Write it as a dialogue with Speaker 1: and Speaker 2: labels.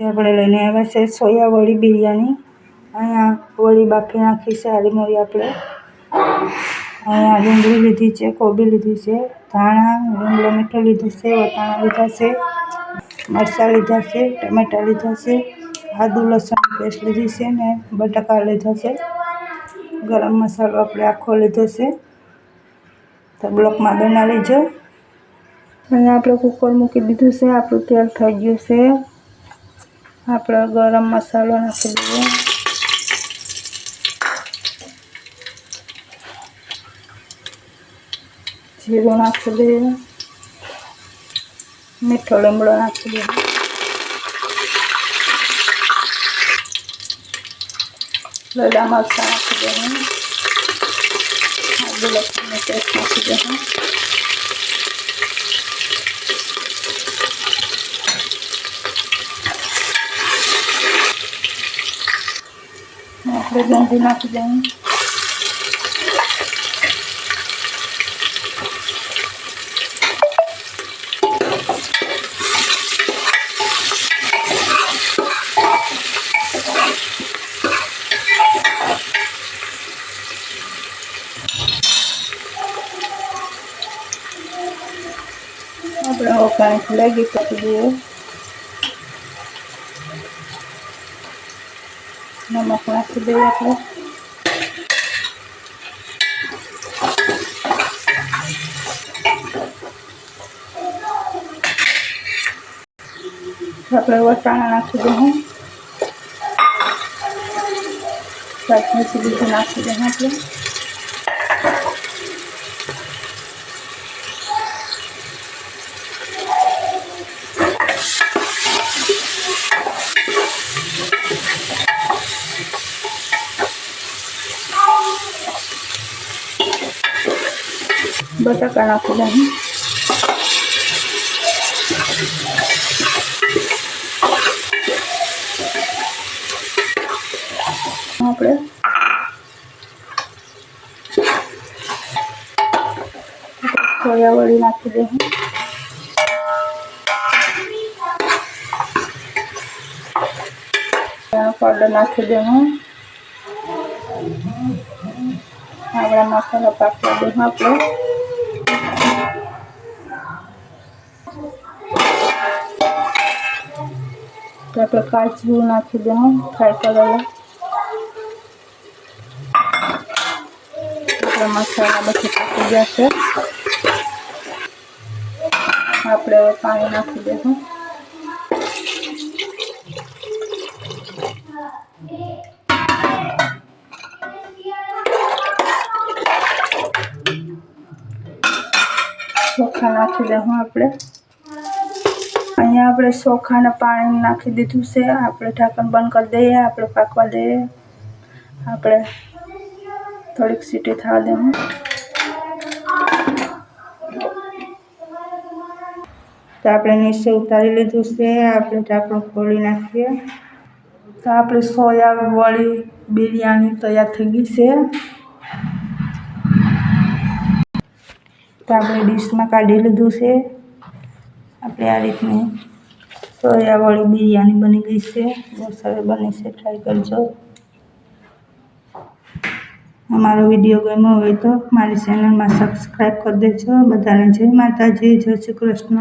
Speaker 1: આપણે લઈને આવ્યા છે સોયા વળી બિરયાની. અહીંયા વળી બાફી નાખી છે હારી આપણે. અહીંયા ડુંગળી લીધી છે, કોબી લીધી છે, ધાણા લીમડો મીઠો લીધું છે, વટાણા લીધા છે, મરચાં લીધા છે, ટમેટાં લીધા છે, આદુ, લસણ, પેસ્ટ લીધી છે ને બટાકા લીધા છે. ગરમ મસાલો આપણે આખો લીધો છે. તો બ્લોકમાં બનાવી લેજો અહીંયા આપણે કુકર મૂકી દીધું છે, આપણું તેલ થઈ ગયું છે. આપણે ગરમ મસાલો નાખી દઈએ જીરું નાખી દઈએ મીઠો લીમડો નાખી દઈએ લીલા મરચાં નાખી દઈએ આદુ લસણની પેસ્ટ નાખી દઈએ આપણે ડુંગળી નાખી દઈએ આપણે ઓકાણી લાગી કરી દઈએ નમક નાખી દઈએ આપણે આપણે વટાણા નાખી દઉં શાકભાજી બીજું નાખી દઉં આપણે બટાકા નાખી દઉં આપણે સોયા વળી નાખી દઉં પાવડર નાખી દઉં મસાલા પાકવા દઈએ આપણે તો આપણે કાજુ નાખી દઉં ફ્રાય કરેલા મસાલા બધું પાકી ગયા છે. આપણે હવે પાણી નાખી દેવું. ચોખા નાખી દેવું આપણે. અહીંયા આપણે ચોખાને પાણી નાખી દીધું છે. આપણે ઢાંકણ બંધ કરી દઈએ, આપણે પાકવા દઈએ. આપણે થોડીક સીટી થવા દેવું તો આપણે નીચે ઉતારી લીધું છે. આપણે ઢાંકણ ખોલી નાખીએ. તો આપણે સોયા વળી બિરયાની તૈયાર થઈ ગઈ છે. તો આપણે ડીશમાં કાઢી લીધું છે. આપણે આ રીતની. સોયાવાળી બિરયાની બની ગઈ છે. બહુ સરસ બની છે. ટ્રાય કરજો. અમારો વીડિયો ગમ્યો હોય તો મારી ચેનલમાં સબસ્ક્રાઈબ કરી દેજો. બધાને જય માતાજી. જય શ્રી કૃષ્ણ.